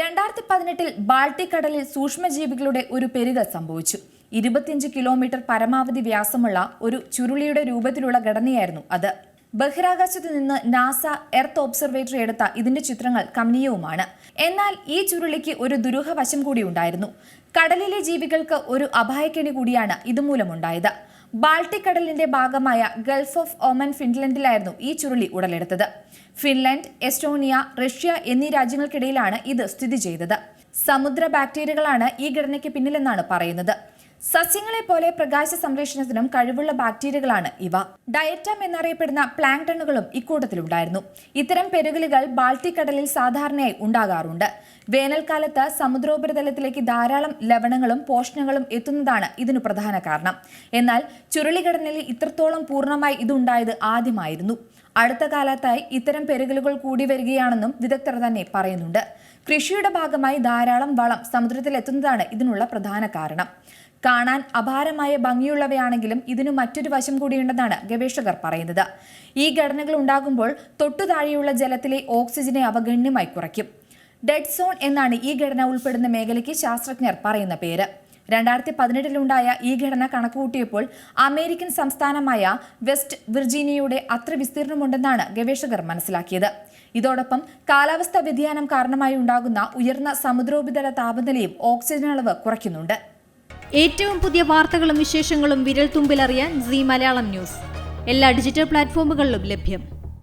രണ്ടായിരത്തി പതിനെട്ടിൽ ബാൾട്ടിക് കടലിൽ സൂക്ഷ്മജീവികളുടെ ഒരു പെരുകൽ സംഭവിച്ചു. ഇരുപത്തിയഞ്ച് കിലോമീറ്റർ പരമാവധി വ്യാസമുള്ള ഒരു ചുരുളിയുടെ രൂപത്തിലുള്ള ഘടനയായിരുന്നു അത്. ബഹിരാകാശത്തു നിന്ന് നാസ എർത്ത് ഒബ്സർവേറ്ററി എടുത്ത ഇതിന്റെ ചിത്രങ്ങൾ കമനീയവുമാണ്. എന്നാൽ ഈ ചുരുളിക്ക് ഒരു ദുരൂഹവശം കൂടി ഉണ്ടായിരുന്നു. കടലിലെ ജീവികൾക്ക് ഒരു അപായക്കെണി കൂടിയാണ് ഇതുമൂലമുണ്ടായത്. ബാൾട്ടിക് കടലിന്റെ ഭാഗമായ ഗൾഫ് ഓഫ് ഒമൻ ഫിൻലൻഡിലായിരുന്നു ഈ ചുരുളി ഉടലെടുത്തത്. ഫിൻലൻഡ് എസ്റ്റോണിയ റഷ്യ എന്നീ രാജ്യങ്ങൾക്കിടയിലാണ് ഇത് സ്ഥിതി ചെയ്തത്. സമുദ്ര ബാക്ടീരിയകളാണ് ഈ ഘടനയ്ക്ക് പിന്നിലെന്നാണ് പറയുന്നത്. സസ്യങ്ങളെ പോലെ പ്രകാശ സംരക്ഷണത്തിനും കഴിവുള്ള ബാക്ടീരിയകളാണ് ഇവ. ഡയറ്റം എന്നറിയപ്പെടുന്ന പ്ലാങ്ടണുകളും ഇക്കൂട്ടത്തിലുണ്ടായിരുന്നു. ഇത്തരം പെരുകലുകൾ ബാൾട്ടിക് കടലിൽ സാധാരണയായി ഉണ്ടാകാറുണ്ട്. വേനൽക്കാലത്ത് സമുദ്രോപരിതലത്തിലേക്ക് ധാരാളം ലവണങ്ങളും പോഷണങ്ങളും എത്തുന്നതാണ് ഇതിനു പ്രധാന കാരണം. എന്നാൽ ചുരുളിഘടനയിൽ ഇത്രത്തോളം പൂർണമായി ഇതുണ്ടായത് ആദ്യമായിരുന്നു. അടുത്ത കാലത്തായി ഇത്തരം പെരുകലുകൾ കൂടി വരികയാണെന്നും വിദഗ്ധർ തന്നെ പറയുന്നുണ്ട്. കൃഷിയുടെ ഭാഗമായി ധാരാളം വളം സമുദ്രത്തിലെത്തുന്നതാണ് ഇതിനുള്ള പ്രധാന കാരണം. കാണാൻ അപാരമായ ഭംഗിയുള്ളവയാണെങ്കിലും ഇതിനു മറ്റൊരു വശം കൂടിയുണ്ടെന്നാണ് ഗവേഷകർ പറയുന്നത്. ഈ ഘടനകൾ ഉണ്ടാകുമ്പോൾ തൊട്ടു താഴെയുള്ള ജലത്തിലെ ഓക്സിജനെ അവഗണ്യമായി കുറയ്ക്കും. ഡെഡ് സോൺ എന്നാണ് ഈ ഘടന ഉൾപ്പെടുന്ന മേഖലയ്ക്ക് ശാസ്ത്രജ്ഞർ പറയുന്ന പേര്. രണ്ടായിരത്തി പതിനെട്ടിലുണ്ടായ ഈ ഘടന കണക്കുകൂട്ടിയപ്പോൾ അമേരിക്കൻ സംസ്ഥാനമായ വെസ്റ്റ് വിർജീനിയയുടെ അത്ര വിസ്തീർണമുണ്ടെന്നാണ് ഗവേഷകർ മനസ്സിലാക്കിയത്. ഇതോടൊപ്പം കാലാവസ്ഥാ വ്യതിയാനം കാരണമായി ഉണ്ടാകുന്ന ഉയർന്ന സമുദ്രോപരിതല താപനിലയും ഓക്സിജൻ അളവ് കുറയ്ക്കുന്നുണ്ട്. ഏറ്റവും പുതിയ വാർത്തകളും വിശേഷങ്ങളും വിരൽ തുമ്പിലറിയാൻ സി മലയാളം ന്യൂസ്. എല്ലാ ഡിജിറ്റൽ പ്ലാറ്റ്ഫോമുകളിലും ലഭ്യം.